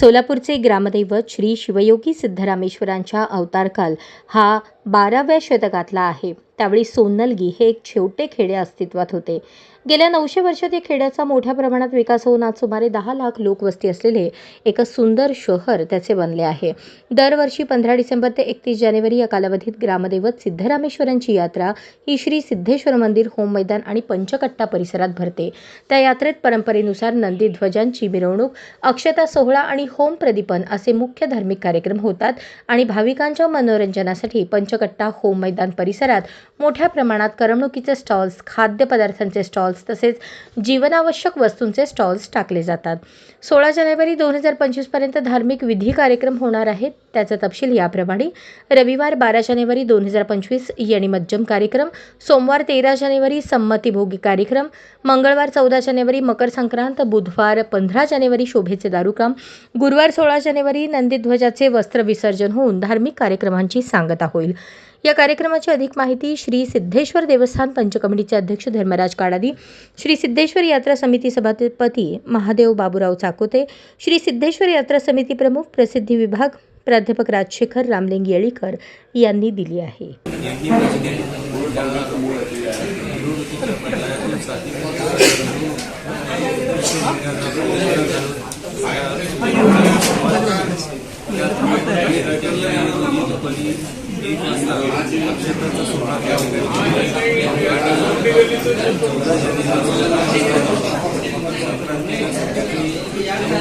सोलापूरचे ग्रामदैवत श्री शिवयोगी सिद्धरामेश्वरांच्या अवतारकाल हा बाराव्या शतकातला आहे. त्यावेळी सोन्नलगी हे एक छोटे खेडे अस्तित्वात होते. गेल्या नऊशे वर्षात या खेड्याचा मोठ्या प्रमाणात विकास होऊन आज सुमारे दहा लाख लोकवस्ती असलेले एक सुंदर शहर त्याचे बनले आहे. दरवर्षी पंधरा डिसेंबर ते एकतीस जानेवारी या कालावधीत ग्रामदैवत सिद्धरामेश्वरांची यात्रा ही श्री सिद्धेश्वर मंदिर होम मैदान आणि पंचकट्टा परिसरात भरते. त्या यात्रेत परंपरेनुसार नंदी ध्वजांची मिरवणूक अक्षता सोहळा आणि होम प्रदीपन असे मुख्य धार्मिक कार्यक्रम होतात आणि भाविकांच्या मनोरंजनासाठी पंचकट्टा होम मैदान परिसरात मोठ्या प्रमाणात करमणुकीचे स्टॉल्स खाद्यपदार्थांचे स्टॉल्स तसेच जीवनावश्यक वस्तूंचे स्टॉल्स टाकले जातात. सोळा जानेवारी दोन हजार पंचवीसपर्यंत धार्मिक विधी कार्यक्रम होणार आहेत. त्याचा तपशील याप्रमाणे रविवार बारा जानेवारी दोन हजार पंचवीस यणिमज्जम कार्यक्रम सोमवार तेरा जानेवारी संमतीभोगी कार्यक्रम मंगळवार चौदा जानेवारी मकर संक्रांत बुधवार पंधरा जानेवारी शोभेचे दारुकाम गुरुवार सोळा जानेवारी नंदीध्वजाचे वस्त्र विसर्जन होऊन धार्मिक कार्यक्रमांची सांगता होईल. या कार्यक्रमाची अधिक माहिती श्री सिद्धेश्वर देवस्थान पंचकमिटीचे अध्यक्ष धर्मराज काडादी श्री सिद्धेश्वर यात्रा समिती सभापती महादेव बाबूराव चाकोते श्री सिद्धेश्वर यात्रा समिती प्रमुख प्रसिद्धी विभाग प्राध्यापक राजशेखर रामलिंग येळीकर यांनी दिली आहे. एक वाजता अक्षताचा सोहळा त्या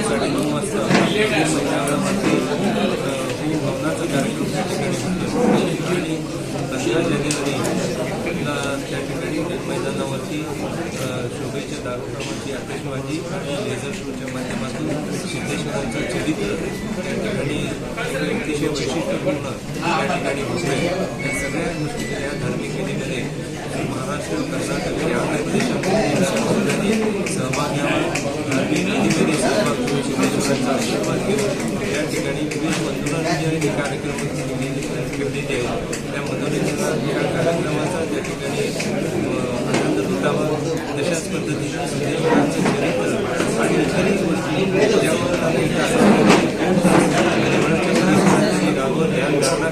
साडेनऊ वाजता भवनाचा कार्यक्रम त्या ठिकाणी पंधरा त्या ठिकाणी मैदानावरती शोभेच्या दारुकामाची आतिषबाजी आणि लेझर शोच्या माध्यमातून सिद्धेश्वरांचं चरित्र आणि अतिशय वैशिष्ट्यपूर्ण या ठिकाणी होते या सगळ्या गोष्टी या धार्मिक विधीमध्ये महाराष्ट्र कर्नाटक या आंध्र प्रदेशामध्ये सहभाग घ्यावा धार्मिक विधीमध्ये सहभाग घेऊन सिद्धेश्वरांचा आशीर्वाद घेऊन या ठिकाणी विविध मनोरंजन कार्यक्रम ठेवलेले आहेत त्या मनोरंजनात या कार्यक्रमाचा त्या ठिकाणी आनंद लुटावा. तशाच पद्धतीने सिद्धेश्वरांचं चरित्र आणि इतरही गोष्टी ज्यावर आम्ही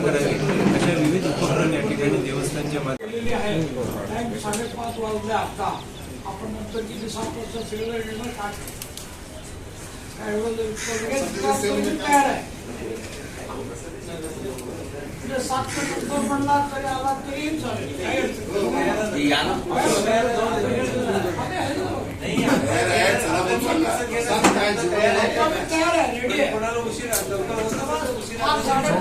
करावी अशा विविध उपक्रम या ठिकाणी देवस्थानच्या माध्यमातून साडेपाच वाजले आता. आपण नंतर किती सात वाजता सिल्वर डिनर काढ काय एवढं जर लगेच काम करून तयार आहे. म्हणजे सातच्या नंतर म्हणला तरी आला तरी चालेल काही अडचण नाही. आपण तयार आहे रेडी आहे पाच साडेपाच वाजता लवकर होऊ. म्हणला. सात वाजता